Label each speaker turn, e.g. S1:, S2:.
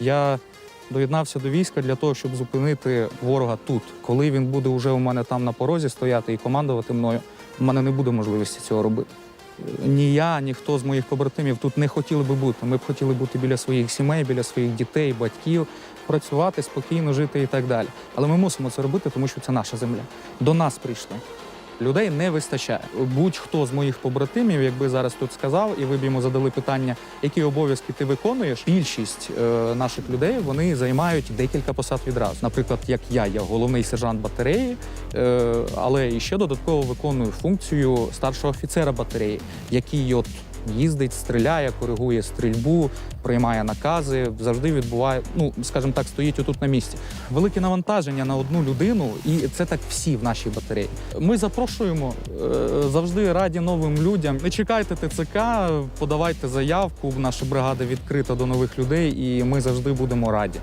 S1: Я доєднався до війська для того, щоб зупинити ворога тут. Коли він буде вже у мене там на порозі стояти і командувати мною, у мене не буде можливості цього робити. Ні я, ні хто з моїх побратимів тут не хотіли би бути. Ми б хотіли бути біля своїх сімей, біля своїх дітей, батьків, працювати, спокійно жити і так далі. Але ми мусимо це робити, тому що це наша земля. До нас прийшли. Людей не вистачає. Будь-хто з моїх побратимів, якби зараз тут сказав, і ви б йому задали питання, які обов'язки ти виконуєш. Більшість е, наших людей вони займають декілька посад відразу. Наприклад, як я, я головний сержант батареї, е, але і ще додатково виконую функцію старшого офіцера батареї, який от їздить, стріляє, коригує стрільбу, приймає накази, завжди відбуває, ну скажімо так, стоїть отут на місці. Велике навантаження на одну людину, і це так всі в нашій батареї. Ми запрошуємо е, завжди раді новим людям. Не чекайте ТЦК, подавайте заявку. Наша бригада відкрита до нових людей, і ми завжди будемо раді.